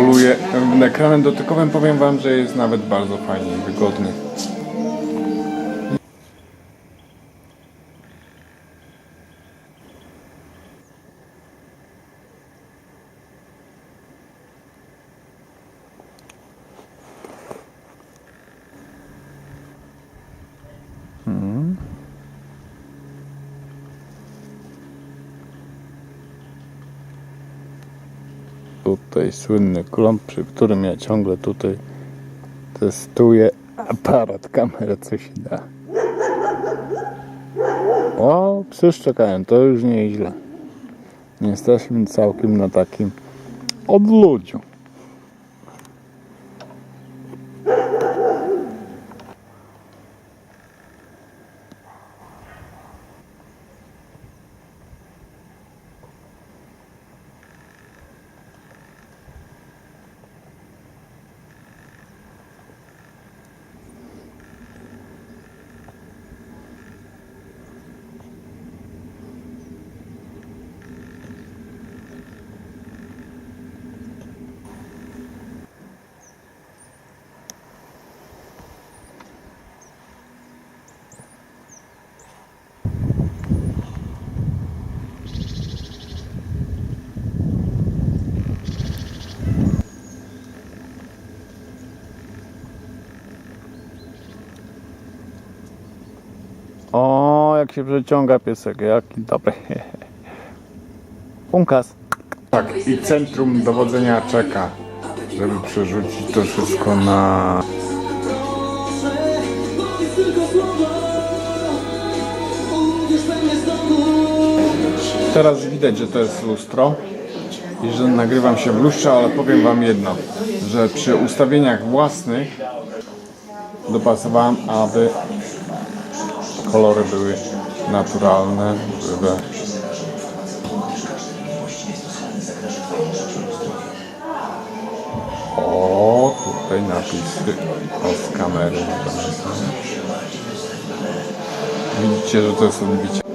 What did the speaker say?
manipuluję em, ekranem dotykowym, powiem Wam, że jest nawet bardzo fajnie i wygodny. Tutaj słynny klomp, przy którym ja ciągle tutaj testuję aparat, kamerę, co się da. O, psy szczekają, to już nieźle. Nie jesteśmy całkiem na takim odludziu. O, jak się przeciąga piesek, jaki dobry. Unkas. Tak, i centrum dowodzenia czeka, żeby przerzucić to wszystko na... Teraz widać, że to jest lustro i że nagrywam się w lustrze, ale powiem Wam jedno, że przy ustawieniach własnych dopasowałem, aby kolory były naturalne, żywe. O, tutaj napisy o z kamery. Widzicie, że to jest odbicie.